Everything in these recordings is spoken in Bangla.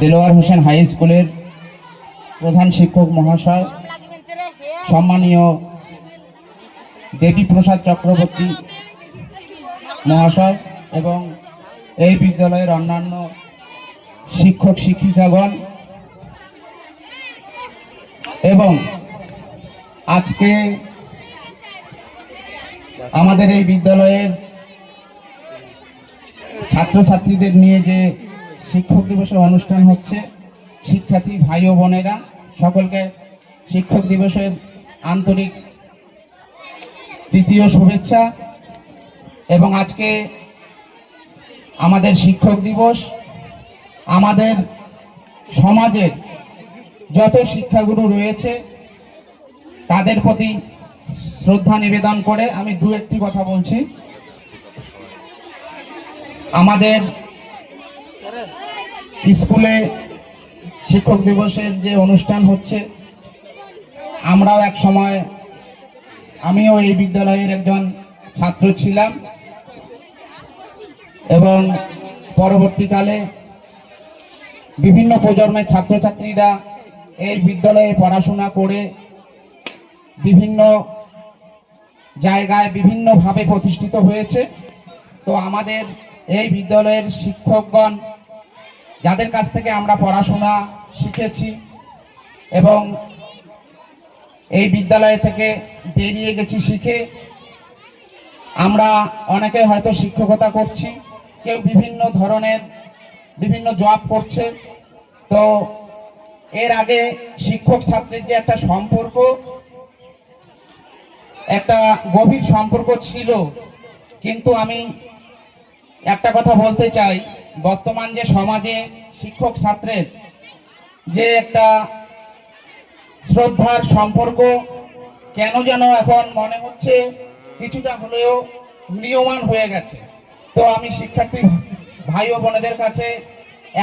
দেলোয়ার হোসেন হাই স্কুলের প্রধান শিক্ষক মহাশয়, সম্মানীয় দেবী প্রসাদ চক্রবর্তী মহাশয় এবং এই বিদ্যালয়ের অন্যান্য শিক্ষক, শিক্ষিকাগণ এবং আজকে আমাদের এই বিদ্যালয়ের ছাত্রছাত্রীদের নিয়ে যে শিক্ষক দিবসের অনুষ্ঠান হচ্ছে। শিক্ষার্থী ভাই ও বোনেরা, সকলকে শিক্ষক দিবসের আন্তরিক তৃতীয় শুভেচ্ছা এবং আজকে আমাদের শিক্ষক দিবস, আমাদের সমাজের যত শিক্ষাগুরু রয়েছে, তাদের প্রতি শ্রদ্ধা নিবেদন করে আমি দু একটি কথা বলছি। আমাদের স্কুলে শিক্ষক দিবসের যে অনুষ্ঠান হচ্ছে, আমরাও এক সময়, আমিও এই বিদ্যালয়ের একজন ছাত্র ছিলাম এবং পরবর্তীকালে বিভিন্ন প্রজন্মের ছাত্রছাত্রীরা এই বিদ্যালয়ে পড়াশোনা করে বিভিন্ন জায়গায় বিভিন্নভাবে প্রতিষ্ঠিত হয়েছে। তো আমাদের এই বিদ্যালয়ের শিক্ষকগণ যাদের কাছ থেকে আমরা পড়াশোনা শিখেছি এবং এই বিদ্যালয় থেকে বেরিয়ে গেছি শিখে, আমরা অনেকে হয়তো শিক্ষকতা করছি, কেউ বিভিন্ন ধরনের বিভিন্ন জব করছে। তো এর আগে শিক্ষক ছাত্রের যে একটা সম্পর্ক, একটা গভীর সম্পর্ক ছিল। কিন্তু আমি একটা কথা বলতে চাই বর্তমান যে সমাজে শিক্ষক ছাত্রের যে একটা শ্রদ্ধার সম্পর্ক, কেন যেন এখন মনে হচ্ছে কিছুটা হলেও নিয়মান হয়ে গেছে। তো আমি শিক্ষার্থী ভাই ও বোনেদের কাছে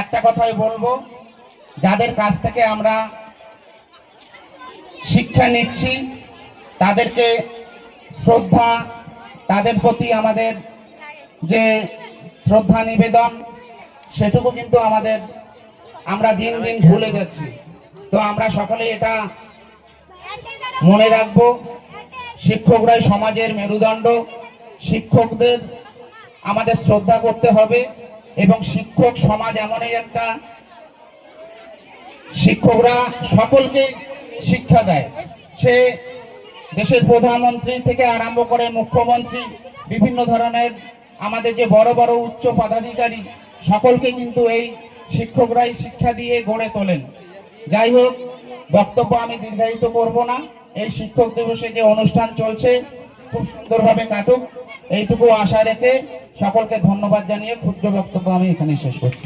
একটা কথাই বলব, যাদের কাছ থেকে আমরা শিক্ষা নিচ্ছি, তাদেরকে শ্রদ্ধা, তাদের প্রতি আমাদের যে শ্রদ্ধা নিবেদন সেটুকু কিন্তু আমাদের, আমরা দিন দিন ভুলে যাচ্ছি। তো আমরা সকলে এটা মনে রাখব, শিক্ষকরাই সমাজের মেরুদণ্ড, শিক্ষকদের আমাদের শ্রদ্ধা করতে হবে এবং শিক্ষক সমাজ এমনই একটা শিক্ষকরা সকলকে শিক্ষা দেয়। সে দেশের প্রধানমন্ত্রী থেকে আরম্ভ করে মুখ্যমন্ত্রী, বিভিন্ন ধরনের আমাদের যে বড় বড় উচ্চ পদাধিকারী সকলকে কিন্তু এই শিক্ষকরাই শিক্ষা দিয়ে গড়ে তোলেন। যাই হোক, বক্তব্য আমি দীর্ঘায়িত করব না। এই শিক্ষক দিবসে যে অনুষ্ঠান চলছে, খুব সুন্দরভাবে কাটুক। এইটুকু আশা রেখে সকলকে ধন্যবাদ জানিয়ে ক্ষুদ্র বক্তব্য আমি এখানে শেষ করছি।